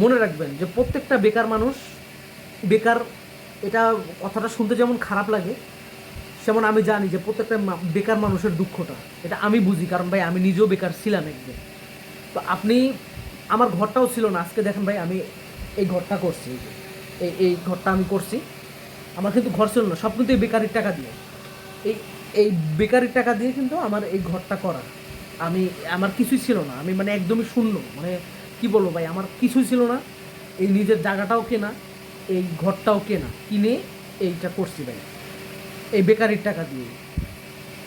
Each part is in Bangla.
মনে রাখবেন যে প্রত্যেকটা বেকার মানুষ, বেকার, এটা কথাটা শুনতে যেমন খারাপ লাগে যেমন আমি জানি যে প্রত্যেকটা বেকার মানুষের দুঃখটা, এটা আমি বুঝি, কারণ ভাই আমি নিজেও বেকার ছিলাম একদিন। তো আপনি, আমার ঘরটাও ছিল না, আজকে দেখেন ভাই আমি এই ঘরটা করছি, এই এই ঘরটা আমি করছি। আমার কিন্তু ঘর ছিল না, সব কিন্তু বেকারির টাকা দিয়ে। এই এই বেকারির টাকা দিয়ে কিন্তু আমার এই ঘরটা করা। আমি, আমার কিছুই ছিল না, আমি মানে একদমই শূন্য মানে কি বলব ভাই? আমার কিছুই ছিল না। এই নিজের জায়গাটাও কেনা, এই ঘরটাও কেনা, কিনে এইটা করছি ভাই। এই বেকারির টাকা দিয়ে।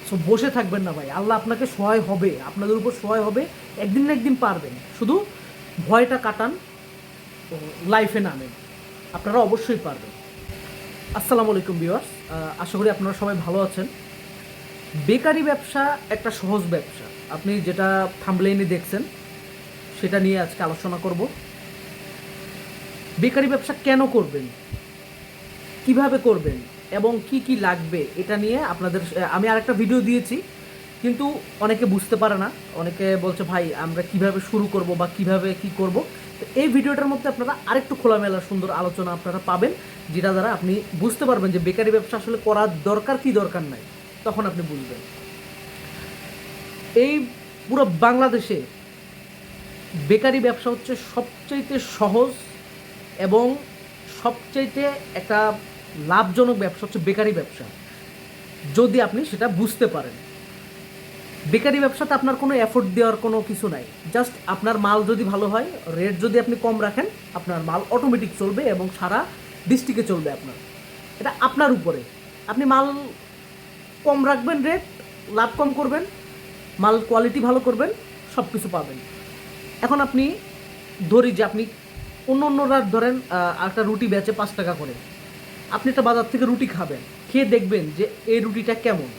সো বসে থাকবেন না ভাই। আল্লাহ আপনাকে সহায় হবে। আপনাদের উপর সহায় হবে। একদিন না একদিন পারবেন। শুধু ভয়টা কাটান লাইফে নামেন। আপনারা অবশ্যই পারবেন। আসসালামু আলাইকুম ভিউয়ার্স আশা করি আপনারা সবাই ভালো আছেন। বেকারি ব্যবসা একটা সহজ ব্যবসা। আপনি যেটা থামলেইনে দেখছেন সেটা নিয়ে আজকে আলোচনা করব। বেকারি ব্যবসা কেন করবেন? কীভাবে করবেন? এবং কি কি লাগবে? এটা নিয়ে আপনাদের আমি আরেকটা ভিডিও দিয়েছি, কিন্তু অনেকে বুঝতে পারে না। অনেকে বলছে, ভাই, আমরা কীভাবে শুরু করব বা কীভাবে কি করব? তো এই ভিডিওটার মধ্যে আপনারা আরেকটু খোলামেলা, সুন্দর আলোচনা আপনারা পাবেন, যেটা দ্বারা আপনি বুঝতে পারবেন যে বেকারি ব্যবসা আসলে করার দরকার কি দরকার নাই। তখন আপনি বুঝবেন। এই পুরো বাংলাদেশে বেকারি ব্যবসা হচ্ছে সবচাইতে সহজ এবং সবচাইতে একটা লাভজনক ব্যবসা হচ্ছে বেকারি ব্যবসা। যদি আপনি সেটা বুঝতে পারেন। বেকারি ব্যবসাতে আপনার কোনো এফোর্ট দেওয়ার কোনো কিছু নাই। জাস্ট আপনার মাল যদি ভালো হয় রেট যদি আপনি কম রাখেন, আপনার মাল অটোমেটিক চলবে এবং সারা ডিস্ট্রিক্টে চলবে আপনার। এটা আপনার উপরে। আপনি মাল কম রাখবেন রেট লাভ কম করবেন, মাল কোয়ালিটি ভালো করবেন সব কিছু পাবেন। এখন আপনি ধরি যে আপনি অন্য অন্যরা ধরেন আহ, একটা রুটি বেচে পাঁচ টাকা করে। আপনি একটা বাজার থেকে রুটি খাবেন খেয়ে দেখবেন যে এই রুটিটা কেমন।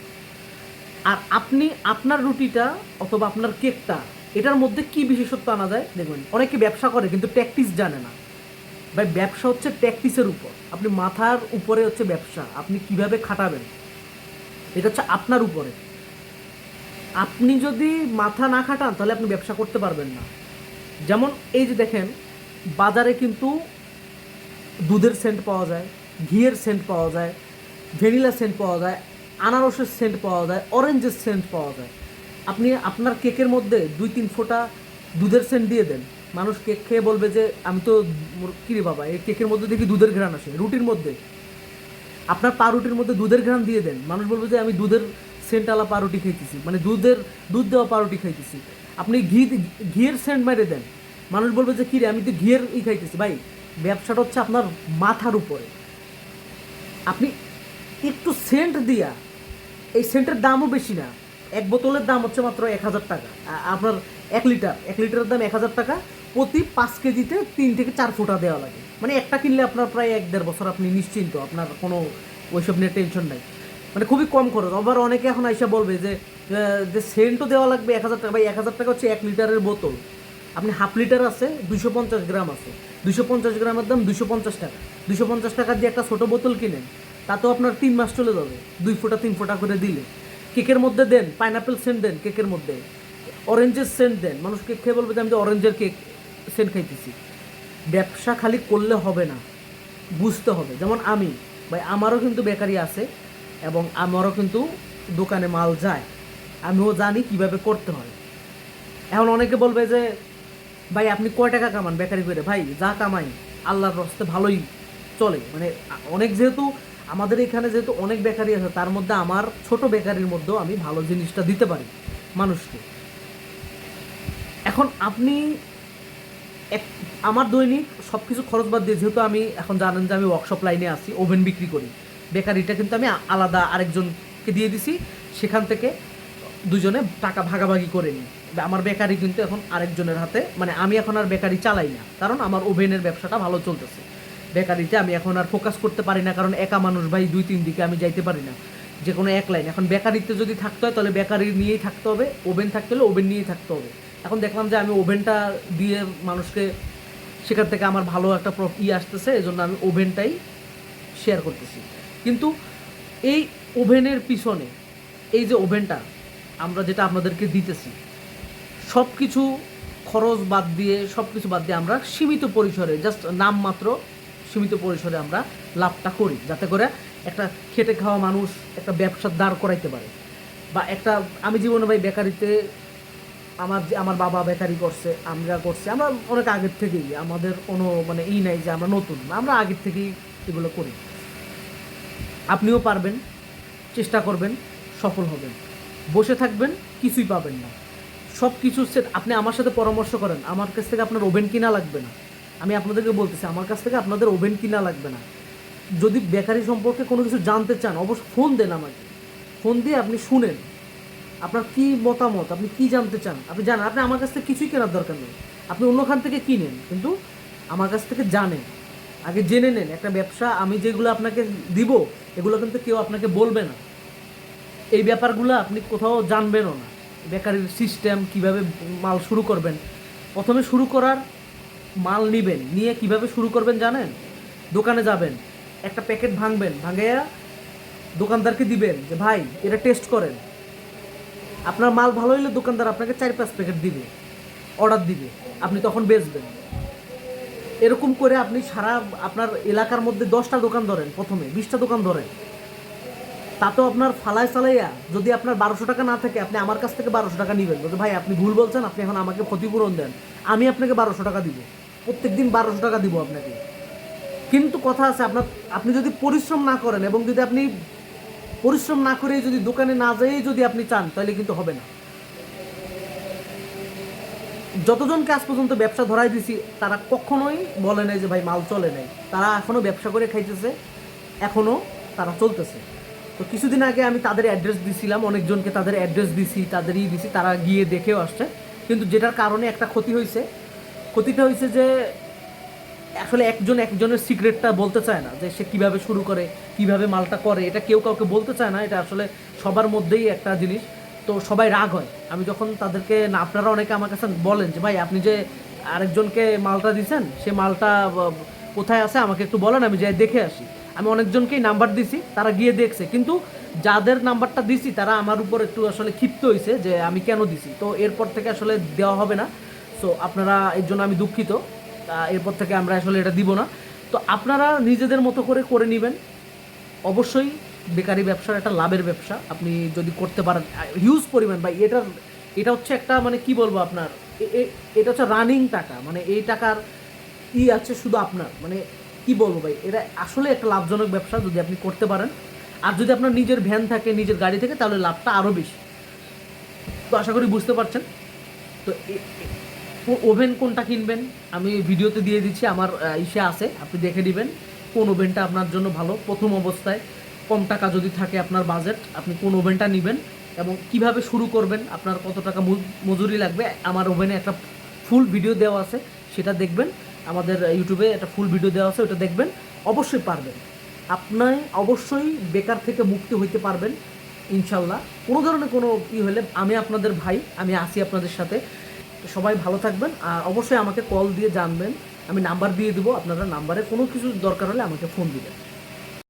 আর আপনি আপনার রুটিটা অথবা আপনার কেকটা এটার মধ্যে কি বিশেষত্ব আনা যায়? দেখবেন অনেকে ব্যবসা করে কিন্তু প্র্যাকটিস জানে না। ভাই ব্যবসা হচ্ছে প্র্যাকটিসের উপর। আপনি মাথার উপরে হচ্ছে ব্যবসা আপনি কীভাবে খাটাবেন এটা হচ্ছে আপনার উপরে। আপনি যদি মাথা না খাটান তাহলে আপনি ব্যবসা করতে পারবেন না। যেমন এই যে দেখেন, বাজারে কিন্তু দুধের সেন্ট পাওয়া যায়, ঘিয়ের সেন্ট পাওয়া যায়, ভ্যানিলা সেন্ট পাওয়া যায়, আনারসের সেন্ট পাওয়া যায় অরেঞ্জের সেন্ট পাওয়া যায়। আপনি আপনার কেকের মধ্যে দুই তিন ফোঁটা দুধের সেন্ট দিয়ে দেন। মানুষ কেক খেয়ে বলবে যে, আমি তো কিরে বাবা, এই কেকের মধ্যে দেখি দুধের ঘ্রাণ আসে, রুটির মধ্যে। আপনার পাউরুটির মধ্যে দুধের ঘ্রাণ দিয়ে দেন। মানুষ বলবে যে, আমি দুধের সেন্টালা পাউরুটি খাইতেছি। মানে দুধের, দুধ দেওয়া পাউরুটি খাইতেছি। আপনি ঘি ঘিয়ের সেন্ট মেরে দেন। মানুষ বলবে যে, কিরে, আমি তো ঘিয়ের ই খাইতেছি। ভাই, ব্যবসাটা হচ্ছে আপনার মাথার উপরে। আপনি একটু সেন্ট দিয়া, এই সেন্টের দামও বেশি না। এক বোতলের দাম হচ্ছে মাত্র এক হাজার টাকা। আপনার এক লিটার, এক লিটারের দাম এক হাজার টাকা। প্রতি পাঁচ কেজিতে তিন থেকে চার ফোঁটা দেওয়া লাগে। মানে একটা কিনলে আপনার প্রায় এক দেড় বছর আপনি নিশ্চিন্ত, আপনার কোনো ওইসব নিয়ে টেনশন নাই। মানে খুবই কম খরচ। আবার অনেকে এখন আইসা বলবে যে যে সেন্টও দেওয়া লাগবে এক হাজার টাকা। ভাই, এক হাজার টাকা হচ্ছে এক লিটারের বোতল। আপনি হাফ লিটার আছে দুশো পঞ্চাশ গ্রাম আছে। দুশো পঞ্চাশ গ্রামের দাম দুশো পঞ্চাশ টাকা। দুশো পঞ্চাশ টাকা দিয়ে একটা ছোটো বোতল কিনেন, তাতেও আপনার তিন মাস চলে যাবে। দুই ফোঁটা, তিন ফোঁটা করে দিলে। কেকের মধ্যে দেন পাইনাপেল সেন্ট দেন, কেকের মধ্যে অরেঞ্জের সেন্ট দেন। মানুষ কেক খেয়ে বলবে যে, আমি অরেঞ্জের কেক সেন্ট খাইতেছি ব্যবসা খালি করলে হবে না। বুঝতে হবে। যেমন আমি, ভাই, আমারও কিন্তু বেকারি আছে। এবং আমারও কিন্তু দোকানে মাল যায়। আমিও জানি কীভাবে করতে হয়। এখন অনেকে বলবে যে, ভাই, আপনি কয় টাকা কামান বেকারি করে? ভাই, যা কামাই, আল্লাহর রস্তে ভালোই চলে। মানে অনেক যেহেতু আমাদের এখানে যেহেতু অনেক বেকারি আছে, তার মধ্যে আমার ছোট বেকারির মধ্যেও আমি ভালো জিনিসটা দিতে পারি মানুষকে। এখন আপনি এক, আমার দৈনিক সব কিছু খরচ বাদ দিয়ে, যেহেতু আমি এখন জানেন যে আমি ওয়ার্কশপ লাইনে আছি ওভেন বিক্রি করি। বেকারিটা কিন্তু আমি আলাদা আরেকজনকে দিয়ে দিছি। সেখান থেকে দুজনে টাকা ভাগাভাগি করে নিই। আমার বেকারি কিন্তু এখন আরেকজনের হাতে মানে আমি এখন আর বেকারি চালাই না। কারণ আমার ওভেনের ব্যবসাটা ভালো চলতেছে। বেকারিতে আমি এখন আর ফোকাস করতে পারি না, কারণ একা মানুষ ভাই দুই, তিন দিকে আমি যাইতে পারি না। যে কোনো এক লাইন এখন বেকারিতে যদি থাকতে হয়, তাহলে বেকারি নিয়েই থাকতে হবে। ওভেন থাকতে হলে ওভেন নিয়েই থাকতে হবে। এখন দেখলাম যে আমি ওভেনটা দিয়ে মানুষকে, সেখান থেকে আমার ভালো একটা ই আসতেছে। এই জন্য আমি ওভেনটাই শেয়ার করতেছি। কিন্তু এই ওভেনের পিছনে, এই যে ওভেনটা, আমরা যেটা আপনাদেরকে দিতেছি সব কিছু খরচ বাদ দিয়ে সব কিছু বাদ দিয়ে আমরা সীমিত পরিসরে জাস্ট নামমাত্র সীমিত পরিসরে আমরা লাভটা করি, যাতে করে একটা খেটে খাওয়া মানুষ একটা ব্যবসা দাঁড় করাইতে পারে। বা একটা, আমি জীবনে ভাই বেকারিতে, আমার যে, আমার বাবা বেকারি করছে, আমরা করছি, আমরা অনেক আগের থেকেই, আমাদের কোনো মানে ই নাই যে আমরা নতুন, আমরা আগের থেকেই এগুলো করি। আপনিও পারবেন, চেষ্টা করবেন, সফল হবেন। বসে থাকবেন, কিছুই পাবেন না। সব কিছু আপনি আমার সাথে পরামর্শ করেন, আমার কাছ থেকে আপনার ওভেন কিনা লাগবে না। আমি আপনাদেরকে বলতেছি, আমার কাছ থেকে আপনাদের ওভেন কিনা লাগবে না। যদি বেকারি সম্পর্কে কোনো কিছু জানতে চান অবশ্যই ফোন দেন আমাকে। ফোন দিয়ে আপনি শুনেন, আপনার কি মতামত, আপনি কি জানতে চান? আপনি জানেন, আপনি আমার কাছ থেকে কিছুই কেনার দরকার নেই। আপনি অন্যখান থেকে কিনেন, কিন্তু আমার কাছ থেকে জানেন। আগে জেনে নেন, একটা ব্যবসা, আমি যেগুলো আপনাকে দিব এগুলো কিন্তু কেউ আপনাকে বলবে না। এই ব্যাপারগুলো আপনি কোথাও জানবেনও না। বেকারির সিস্টেম কীভাবে মাল শুরু করবেন। প্রথমে শুরু করার মাল নিবেন। নিয়ে কীভাবে শুরু করবেন জানেন? দোকানে যাবেন। একটা প্যাকেট ভাঙবেন। ভাঙাইয়া দোকানদারকে দিবেন যে, ভাই, এটা টেস্ট করেন। আপনার মাল ভালো হইলে দোকানদার আপনাকে চার পাঁচ প্যাকেট দিবে। অর্ডার দিবে। আপনি তখন বেচবেন। এরকম করে আপনি সারা আপনার এলাকার মধ্যে দশটা দোকান ধরেন প্রথমে, বিশটা দোকান ধরেন। তাতেও আপনার ফালায় ফালাইয়া যদি আপনার বারোশো টাকা না থাকে, আপনি আমার কাছ থেকে বারোশো টাকা নেবেন। বলতে, ভাই, আপনি ভুল বলছেন, আপনি এখন আমাকে ক্ষতিপূরণ দেন। আমি আপনাকে বারোশো টাকা দিব। প্রত্যেক দিন বারোশো টাকা দিব আপনাকে। কিন্তু কথা আছে, আপনার, আপনি যদি পরিশ্রম না করেন এবং যদি আপনি পরিশ্রম না করে যদি দোকানে না যেয়ে যদি আপনি চান, তাহলে কিন্তু হবে না। যতজনকে আজ পর্যন্ত ব্যবসা ধরাই দিছি, তারা কখনোই বলে নাই যে, ভাই, মাল চলে নাই। তারা এখনও ব্যবসা করে খাইতেছে, এখনও তারা চলতেছে। তো কিছুদিন আগে আমি তাদের অ্যাড্রেস দিছিলাম, অনেকজনকে তাদের অ্যাড্রেস দিছি তাদেরই দিছি, তারা গিয়ে দেখেও আসছে। কিন্তু যেটার কারণে একটা ক্ষতি হয়েছে ক্ষতিটা হয়েছে যে, আসলে একজন একজনের সিক্রেটটা বলতে চায় না, যে সে কীভাবে শুরু করে, কীভাবে মালটা করে, এটা কেউ কাউকে বলতে চায় না, এটা আসলে সবার মধ্যেই একটা জিনিস। তো সবাই রাগ হয়। আমি যখন তাদেরকে, না, আপনারা অনেকে আমার কাছে বলেন যে, ভাই, আপনি যে আরেকজনকে মালটা দিছেন, সে মালটা কোথায় আছে, আমাকে একটু বলেন, আমি যাই দেখে আসি। আমি অনেকজনকেই নাম্বার দিছি, তারা গিয়ে দেখছে। কিন্তু যাদের নাম্বারটা দিছি, তারা আমার উপর একটু আসলে ক্ষিপ্ত হয়েছে যে, আমি কেন দিছি? তো এরপর থেকে আসলে দেওয়া হবে না। সো, আপনারা এর জন্য আমি দুঃখিত। এরপর থেকে আমরা আসলে এটা দিব না। তো আপনারা নিজেদের মতো করে করে নেবেন। অবশ্যই বেকারি ব্যবসার একটা লাভের ব্যবসা। আপনি যদি করতে পারেন হিউজ পরিমাণ, বা এটার, এটা হচ্ছে একটা মানে কি বলব আপনার এটা হচ্ছে রানিং টাকা মানে এই টাকার ই আছে শুধু আপনার মানে কি বলব ভাই, এটা আসলে একটা লাভজনক ব্যবসা যদি আপনি করতে পারেন। আর যদি আপনার নিজের ভ্যান থাকে, নিজের গাড়ি থাকে, তাহলে লাভটা আরও বেশি। তো আশা করি বুঝতে পারছেন। তো ওভেন কোনটা কিনবেন? আমি ভিডিওতে দিয়ে দিচ্ছি, আমার ইসে আছে, আপনি দেখে নেবেন। কোন ওভেনটা আপনার জন্য ভালো? প্রথম অবস্থায়। কম টাকা যদি থাকে আপনার বাজেট আপনি কোন ওভেনটা নেবেন এবং কীভাবে শুরু করবেন, আপনার কত টাকা মজুরি লাগবে, আমার ওভেনে একটা ফুল ভিডিও দেওয়া আছে, সেটা দেখবেন। আমাদের ইউটিউবে একটা ফুল ভিডিও দেওয়া আছে, ওটা দেখবেন। অবশ্যই পারবেন। আপনি অবশ্যই বেকার থেকে মুক্তি হইতে পারবেন ইনশাল্লাহ কোনো ধরনের কোনো ই হলে আমি আপনাদের ভাই, আমি আসি আপনাদের সাথে। সবাই ভালো থাকবেন, আর অবশ্যই আমাকে কল দিয়ে জানবেন। আমি নাম্বার দিয়ে দেবো, আপনারা নাম্বারে কোনো কিছু দরকার হলে আমাকে ফোন দিবেন।